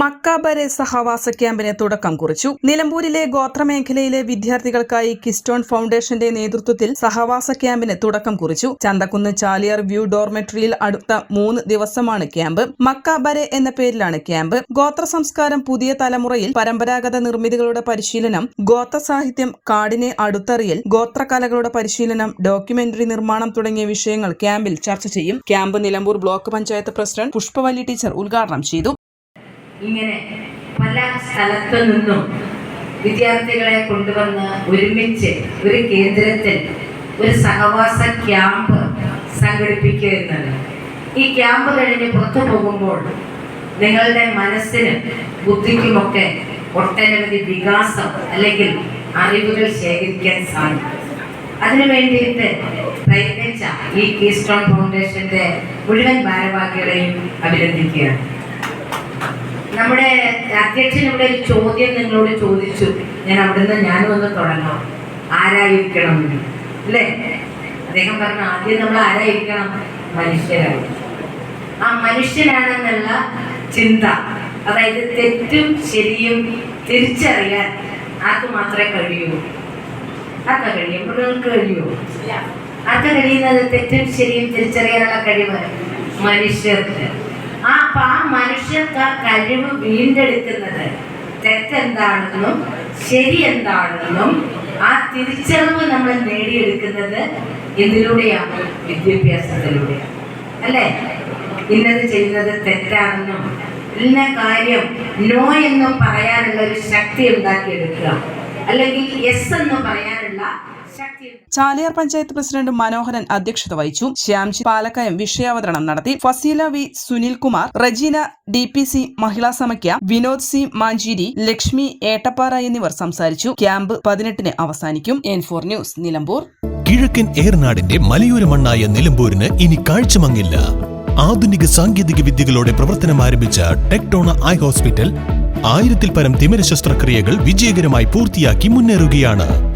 മക്കാബരെ സഹവാസ ക്യാമ്പിന് തുടക്കം കുറിച്ചു. നിലമ്പൂരിലെ ഗോത്രമേഖലയിലെ വിദ്യാർത്ഥികൾക്കായി കിസ്റ്റോൺ ഫൗണ്ടേഷന്റെ നേതൃത്വത്തിൽ സഹവാസ ക്യാമ്പിന് തുടക്കം കുറിച്ചു. ചന്തക്കുന്ന് ചാലിയാർ വ്യൂ ഡോർമെട്രിയിൽ അടുത്ത മൂന്ന് ദിവസമാണ് ക്യാമ്പ്. മക്കാബരെ എന്ന പേരിലാണ് ക്യാമ്പ്. ഗോത്ര സംസ്കാരം പുതിയ തലമുറയിൽ പരമ്പരാഗത നിർമ്മിതികളുടെ പരിശീലനം ഗോത്ര സാഹിത്യം കാടിനെ അടുത്തറിയൽ ഗോത്രകലകളുടെ പരിശീലനം ഡോക്യുമെന്ററി നിർമ്മാണം തുടങ്ങിയ വിഷയങ്ങൾ ക്യാമ്പിൽ ചർച്ച ചെയ്യും. Camp Nilambur block panchayat president Pushpavalli teacher ഉദ്ഘാടനം ചെയ്തു. ഇങ്ങനെ പല സ്ഥലത്തു നിന്നും വിദ്യാർത്ഥികളെ കൊണ്ടുവന്ന് ഒരുമിച്ച് ഒരു കേന്ദ്രത്തിൽ ഒരു സഹവാസ ക്യാമ്പ് സംഘടിപ്പിക്കുക എന്നത് ഈ ക്യാമ്പ് കഴിഞ്ഞ് പുറത്തു പോകുമ്പോൾ നിങ്ങളുടെ മനസ്സിന് ബുദ്ധിക്കുമൊക്കെ ഒട്ടനവധി വികാസം അല്ലെങ്കിൽ അറിവുകൾ ശേഖരിക്കാൻ സാധിക്കും. അതിനു വേണ്ടിയിട്ട് പ്രയത്നിച്ച ഈ കീസ്റ്റോൺ ഫൗണ്ടേഷന്റെ മുഴുവൻ ഭാരവാഹികളെയും അഭിനന്ദിക്കുകയാണ്. നമ്മുടെ അധ്യക്ഷൻ ഇവിടെ ഒരു ചോദ്യം നിങ്ങളോട് ചോദിച്ചു. ഞാൻ അവിടുന്ന് ഞാൻ ഒന്ന് തുടങ്ങാം. ആരായിരിക്കണം. അല്ലേ? അദ്ദേഹം പറഞ്ഞു ആദ്യം നമ്മൾ ആരായിരിക്കണം? മനുഷ്യരായി. ആ മനുഷ്യനാണെന്നുള്ള ചിന്ത അതായത് തെറ്റും ശരിയും തിരിച്ചറിയാൻ ആർക്ക് മാത്രമേ കഴിയൂ? ആർക്കാ കഴിയും? മൃഗങ്ങൾക്ക് കഴിയുമോ ആർക്കാ കഴിയുന്നത്? തെറ്റും ശരിയും തിരിച്ചറിയാനുള്ള കഴിവ് മനുഷ്യർക്ക്? ആ പാ മനുഷ്യർക്ക് ആ കഴിവ് വീണ്ടെടുക്കുന്നത് തെറ്റെന്താണെന്നും ശരി എന്താണെന്നും ആ തിരിച്ചറിവ് നമ്മൾ നേടിയെടുക്കുന്നത് എന്തിലൂടെയാണ് വിദ്യാഭ്യാസത്തിലൂടെയാണ്. അല്ലേ? ഇന്നത് ചെയ്യുന്നത് തെറ്റാണെന്നും ഇന്ന കാര്യം നോ എന്ന് പറയാനുള്ള ഒരു ശക്തി ഉണ്ടാക്കിയെടുക്കുക. അല്ലെങ്കിൽ യെസ് എന്ന് പറയാനുള്ള ചാലിയാർ പഞ്ചായത്ത് പ്രസിഡന്റ് മനോഹരൻ അധ്യക്ഷത വഹിച്ചു. ശ്യാംജി പാലക്കയം വിഷയാവതരണം നടത്തി. Faseela V Sunilkumar Rajeena D P C Mahila Samakhya Vinod C Mancheri Lakshmi Ettappara എന്നിവർ സംസാരിച്ചു. ക്യാമ്പ് പതിനെട്ടിന് അവസാനിക്കും. N four news Nilambur. കിഴക്കൻ ഏർനാടിന്റെ മലയോര മണ്ണായ നിലമ്പൂരിന് ഇനി കാഴ്ചമങ്ങില്ല. ആധുനിക സാങ്കേതിക വിദ്യകളോടെ പ്രവർത്തനം ആരംഭിച്ച ടെക്ടോണ ഐ ഹോസ്പിറ്റൽ ആയിരത്തിൽ പരം തിമിര ശസ്ത്രക്രിയകൾ വിജയകരമായി പൂർത്തിയാക്കി മുന്നേറുകയാണ്.